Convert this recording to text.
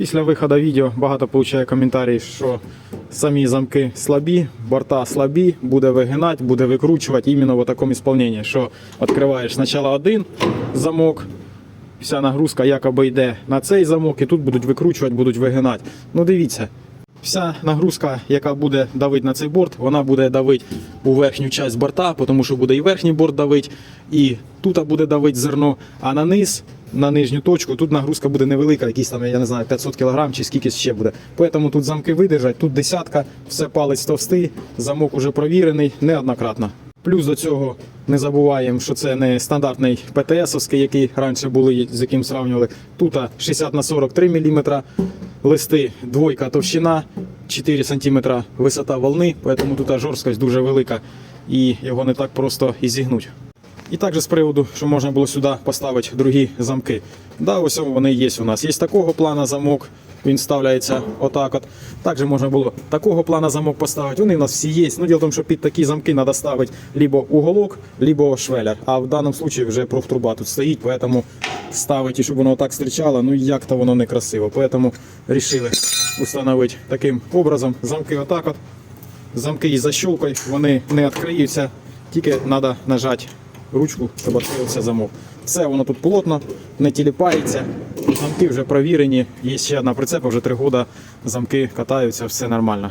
Після виходу відео багато получає коментарів, що самі замки слабі, борта слабі, буде вигинати, буде викручувати іменно в такому ісполненні, що відкриваєш спочатку один замок, вся нагрузка якоби йде на цей замок, і тут будуть викручувати, будуть вигинати. Ну дивіться, вся нагрузка, яка буде давити на цей борт, вона буде давити у верхню часть борта, тому що буде і верхній борт давити, і тут буде давити зерно, а на низ, на нижню точку, тут нагрузка буде невелика, якісь там, я не знаю, 500 кг чи скільки ще буде. Тому тут замки видержать, тут десятка, все палець товстий, замок уже провірений неоднократно. Плюс до цього не забуваємо, що це не стандартний ПТС, який раніше були, з яким сравнювали. Тут 60 на 43 мм, листи двойка товщина, 4 см висота волни, тому тут жорсткость дуже велика і його не так просто і зігнуть. І також з приводу, що можна було сюди поставити другі замки. Да, ось вони є у нас. Є такого плана замок, він вставляється отак от. Також можна було такого плана замок поставити. Вони у нас всі є. Ну, діло в тому, що під такі замки треба ставити либо уголок, либо швелер. А в даному випадку вже профтруба тут стоїть, тому ставити, щоб воно так зустрічало, ну як-то воно не красиво. Тому вирішили встановити таким образом. Замки отак от. Замки із защолкою, вони не відкриються, тільки треба нажати ручку, щоб відкрився замок. Все воно тут плотно, не тіліпається. Замки вже провірені. Є ще одна прицепа, вже три роки замки катаються, все нормально.